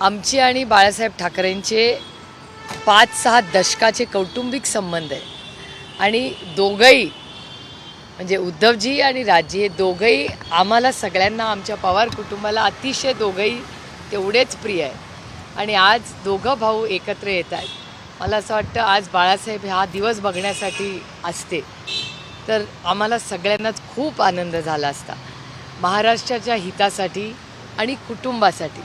आमचे आणि बाळासाहेब ठाकरेंचे पाच सहा दशकाचे कौटुंबिक संबंध आहे. आणि दोघंही म्हणजे उद्धवजी आणि राजी हे दोघंही आम्हाला सगळ्यांना आमच्या पवार कुटुंबाला अतिशय दोघंही तेवढेच प्रिय आहे. आणि आज दोघं भाऊ एकत्र येत आहेत. मला असं वाटतं आज बाळासाहेब हा दिवस बघण्यासाठी असते. तर आम्हाला सगळ्यांनाच खूप आनंद झाला असता. महाराष्ट्राच्या हितासाठी आणि कुटुंबासाठी.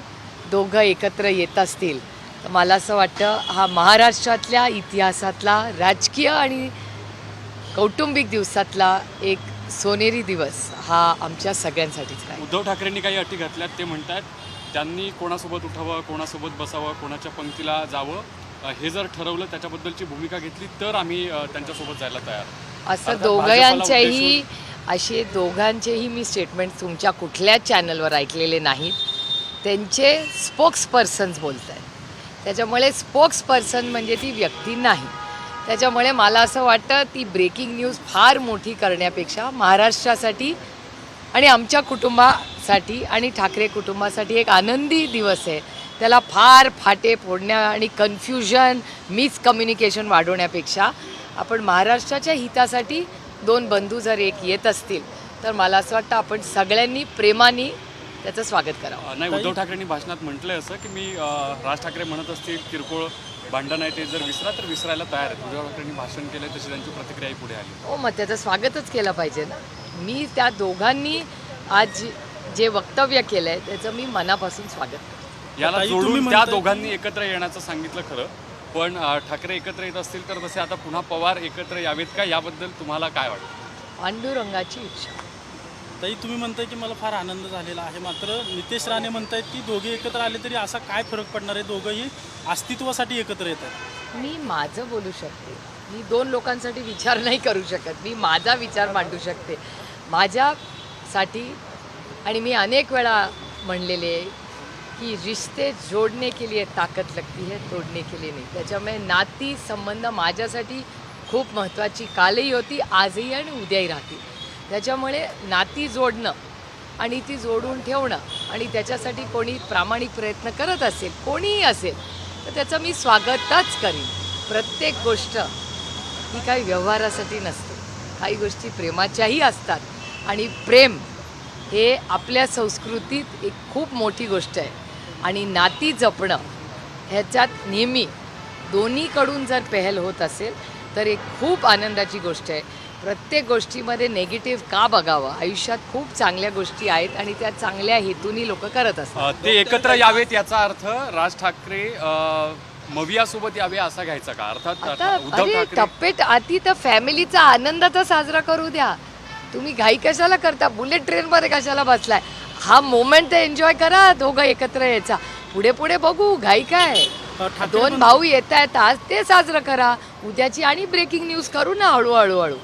दोघं एकत्र येत असतील. तर मला असं वाटतं हा महाराष्ट्रातल्या इतिहासातला राजकीय आणि कौटुंबिक दिवसातला एक सोनेरी दिवस हा आमच्या सगळ्यांसाठीच आहे. उद्धव ठाकरेंनी काही अटी घातल्यात ते म्हणतात त्यांनी कोणासोबत उठावं कोणासोबत बसावं कोणाच्या पंक्तीला जावं हे जर ठरवलं त्याच्याबद्दलची भूमिका घेतली तर आम्ही त्यांच्यासोबत जायला तयार. असं दोघांच्याही असे दोघांचेही मी स्टेटमेंट तुमच्या कुठल्याच चॅनलवर ऐकलेले नाहीत. त्यांचे स्पोक्स पर्सन्स बोलत आहेत. त्याच्यामुळे स्पोक्स पर्सन म्हणजे ती व्यक्ती नाही. त्याच्यामुळे मला असं वाटतं ती ब्रेकिंग न्यूज फार मोठी करण्यापेक्षा महाराष्ट्रासाठी आणि आमच्या कुटुंबासाठी आणि ठाकरे कुटुंबासाठी एक आनंदी दिवस आहे. त्याला फार फाटे फोडण्या आणि कन्फ्युजन मिसकम्युनिकेशन वाढवण्यापेक्षा आपण महाराष्ट्राच्या हितासाठी दोन बंधू जर एक येत असतील तर मला असं वाटतं आपण सगळ्यांनी प्रेमाने त्याचं स्वागत करावं. नाही उद्धव ठाकरेंनी भाषणात म्हटलंय असं की मी राज ठाकरे म्हणत असतील किरकोळ भांडण आहे ते जर विसरा तर विसरायला तयार आहेत. उद्धव ठाकरेंनी भाषण केलंय तशी त्यांची प्रतिक्रियाही पुढे आली. हो मग त्याचं स्वागतच केलं पाहिजे ना. मी त्या दोघांनी आज जे वक्तव्य केलं आहे त्याचं मी मनापासून स्वागत करते. याला जोडून त्या दोघांनी एकत्र येण्याचं सांगितलं खरं पण ठाकरे एकत्र येत असतील तर तसे आता पुन्हा पवार एकत्र यावेत का? याबद्दल तुम्हाला काय वाटतं? पांडुरंगाची इच्छा. ताई तुम्ही म्हणताय की मला फार आनंद झालेला आहे. मात्र नितेश राणे म्हणतायत की दोघे एकत्र आले तरी असा काय फरक पडणार आहे? दोघंही अस्तित्वासाठी एकत्र येतात. मी माझं बोलू शकते. मी दोन लोकांसाठी विचार नाही करू शकत. मी माझा विचार मांडू शकते. माझ्यासाठी आणि मी अनेक वेळा म्हणलेले आहे की रिश्ते जोडणे के लिए ताकद लगती है तोडणे के लिए नाही. त्याच्यामुळे नाती संबंध माझ्यासाठी खूप महत्त्वाची. कालही होती आजही आणि उद्याही राहतील. त्याच्यामुळे नाती जोडणं आणि ती जोडून ठेवणं आणि त्याच्यासाठी कोणी प्रामाणिक प्रयत्न करत असेल कोणीही असेल तर त्याचं मी स्वागतच करीन. प्रत्येक गोष्ट ही काही व्यवहारासाठी नसते. काही गोष्टी प्रेमाच्याही असतात आणि प्रेम हे आपल्या संस्कृतीत एक खूप मोठी गोष्ट आहे. आणि नाती जपणं ह्याच्यात नेहमी दोन्हीकडून जर पहल होत असेल तर एक खूप आनंदाची गोष्ट आहे. प्रत्येक गोष्टीमध्ये नेगेटिव्ह का बघावं? आयुष्यात खूप चांगल्या गोष्टी आहेत आणि त्या चांगल्या हेतूनी लोक करत असतात. ते एकत्र यावेत याचा अर्थ राज ठाकरे मवियासोबत यावे असा घ्यायचा का? अर्थात अरे टप्पेट आधी तर फॅमिलीचा आनंद तर साजरा करू द्या. तुम्ही घाई कशाला करता? बुलेट ट्रेनमध्ये कशाला बसलाय? हा मोमेंट तर एन्जॉय करा दोघं एकत्र यायचा. पुढे पुढे बघू घाई काय? दोन भाऊ येत आहेत आज ते साजरं करा. उद्याची आणि ब्रेकिंग न्यूज करू ना हळूहळू हळू.